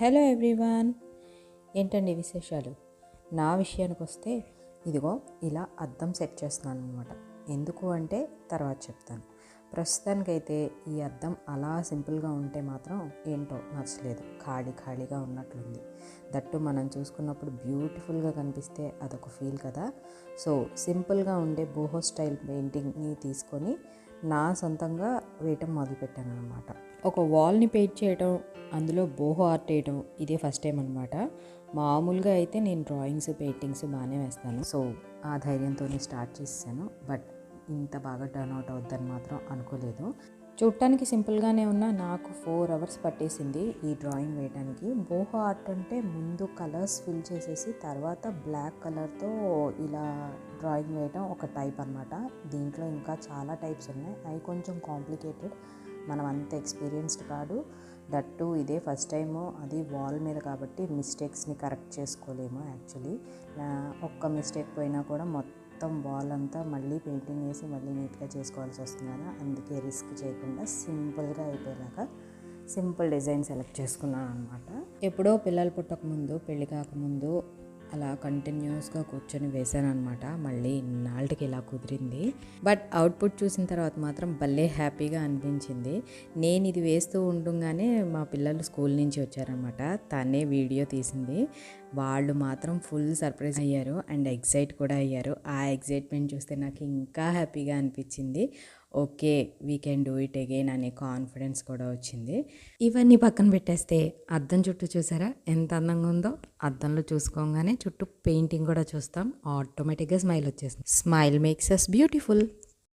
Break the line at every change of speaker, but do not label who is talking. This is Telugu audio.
Hello everyone. ఏంటండి విశేషాలు? నా విషయానికి వస్తే ఇదిగో ఇలా అద్దం సెట్ చేస్తున్నాను అనమాట ఎందుకు అంటే తర్వాత చెప్తాను. ప్రస్తుతానికైతే ఈ అద్దం అలా సింపుల్గా ఉంటే మాత్రం ఏంటో నచ్చలేదు ఖాళీ ఖాళీగా ఉన్నట్లుంది. దట్టు మనం చూసుకున్నప్పుడు బ్యూటిఫుల్గా కనిపిస్తే అదొక ఫీల్ కదా. సో సింపుల్గా ఉండే బోహో స్టైల్ పెయింటింగ్ని తీసుకొని నా సొంతంగా వేయటం మొదలుపెట్టాను అనమాట ఒక వాల్ని పెయింట్ చేయటం అందులో బోహో ఆర్ట్ వేయటం ఇదే ఫస్ట్ టైం అనమాట మామూలుగా అయితే నేను డ్రాయింగ్స్ పెయింటింగ్స్ బాగానే వేస్తాను. సో ఆ ధైర్యంతోనే స్టార్ట్ చేశాను బట్ ఇంత బాగా టర్న్ అవుట్ అవుద్దని మాత్రం అనుకోలేదు. చూడటానికి సింపుల్గానే ఉన్న నాకు ఫోర్ అవర్స్ పట్టేసింది ఈ డ్రాయింగ్ వేయడానికి బోహో ఆర్ట్ అంటే ముందు కలర్స్ ఫిల్ చేసేసి తర్వాత బ్లాక్ కలర్తో ఇలా డ్రాయింగ్ వేయడం ఒక టైప్ అనమాట దీంట్లో ఇంకా చాలా టైప్స్ ఉన్నాయి. అవి కొంచెం కాంప్లికేటెడ్ మనం అంత ఎక్స్పీరియన్స్డ్ కాదు. దట్టు ఇదే ఫస్ట్ టైము అది వాల్ మీద కాబట్టి మిస్టేక్స్ని కరెక్ట్ చేసుకోలేము యాక్చువల్లీ ఒక్క మిస్టేక్ పోయినా కూడా మొత్తం మొత్తం వాల్ అంతా మళ్ళీ పెయింటింగ్ వేసి మళ్ళీ నీట్గా చేసుకోవాల్సి వస్తుంది అందుకే రిస్క్ చేయకుండా సింపుల్గా అయిపోయేలాగా సింపుల్ డిజైన్ సెలెక్ట్ చేసుకున్నాను అనమాట ఎప్పుడో పిల్లలు పుట్టకముందు పెళ్ళి కాకముందు కంటిన్యూస్గా కూర్చొని వేసాను అనమాట మళ్ళీ ఇన్నాళ్ళకి ఇలా కుదిరింది. బట్ అవుట్పుట్ చూసిన తర్వాత మాత్రం భలే హ్యాపీగా అనిపించింది. నేను ఇది వేస్తూ ఉండగానే మా పిల్లలు స్కూల్ నుంచి వచ్చారనమాట తనే వీడియో తీసింది. వాళ్ళు మాత్రం ఫుల్ సర్ప్రైజ్ అయ్యారు. అండ్ ఎగ్జైట్ కూడా అయ్యారు. ఆ ఎగ్జైట్మెంట్ చూస్తే నాకు ఇంకా హ్యాపీగా అనిపించింది. Okay we can do it again అనే కాన్ఫిడెన్స్ కూడా వచ్చింది. ఇవన్నీ పక్కన పెట్టేస్తే అద్దం చుట్టూ చూసారా? ఎంత అందంగా ఉందో? అద్దంలో చూసుకోగానే చుట్టూ పెయింటింగ్ కూడా చూస్తాం. ఆటోమేటిక్గా స్మైల్ వచ్చేస్తుంది. Smile makes us beautiful